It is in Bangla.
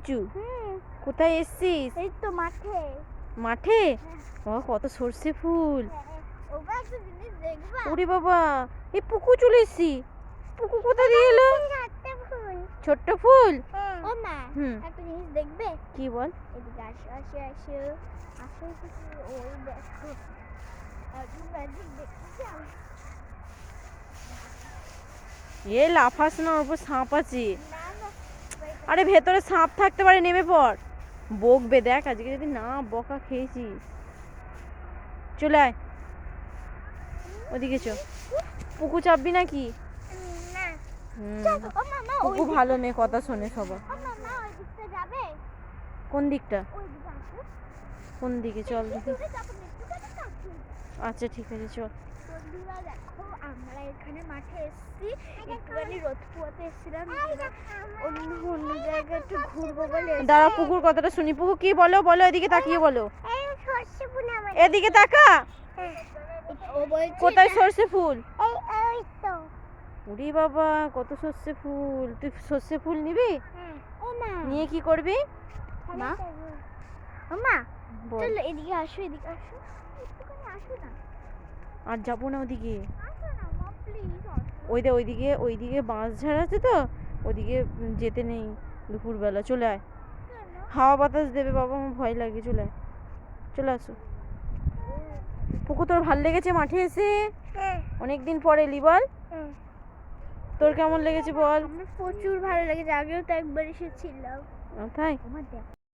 পুচু কোথায় এসছিস? এই তো মাঠে। মাঠে? ও কত সর্ষে ফুল। জিনিস দেখবা? ওরে বাবা এই পুকু চলে এসছি। পুকু কোথা দিয়ে এলো? ছোট্ট ফুল। ও মা হুম। একটা জিনিস দেখবে? কি বল? এদিকে আসো আসো আসো। আসো ওই দেখো। এ লাফাস না ওপর সাপ আছে। আরে ভেতরে সাপ থাকতে পারে নেমে পড়। বকবে দেখ আজকে যদি না বকা খেয়েছিস চলে আয়। ওদিকে চ। পুকু চাপবি নাকি? পুকু ভালো মেয়ে কথা শোনে সবার। কোন দিকটা? কোন দিকে? চল? আচ্ছা ঠিক আছে চল। বন্ধুরা দেখো আমরা এখানে মাঠে এসেছি। একটুখানি রোদ পোয়াতে এসেছিলাম। অন্য অন্য জায়গায় একটু ঘুরবো বলে দাঁড়া পুকুর কথাটা শুনি। পুকু কি বলো বলো এদিকে তাকিয়ে বলো। এই সর্ষে ফুল আমার এদিকে তাকা। কোথায় সর্ষে ফুল? উরি বাবা কত সর্ষে ফুল। তুই সর্ষে ফুল নিবি? ও মা নিয়ে কি করবি? মা? ও মা চলো এদিকে আসো এদিকে আসো। আসো না। আর যাব না ওদিকে। প্লিজ ওই দে ওইদিকে ওইদিকে বাঁশ ঝাড় আছে তো ওদিকে যেতে নেই দুপুরবেলা। চলে আয়। হাওয়া বাতাস দেবে বাবা আমার ভয় লাগে। চলে আয়। চলে আসো। পুকু তোর ভালো লেগেছে মাঠে এসে? হ্যাঁ। অনেক দিন পরে এলি বল। হ্যাঁ। তোর কেমন লেগেছে বল? প্রচুর ভালো লেগেছে আগেও তো একবার এসেছিলাম। তাই?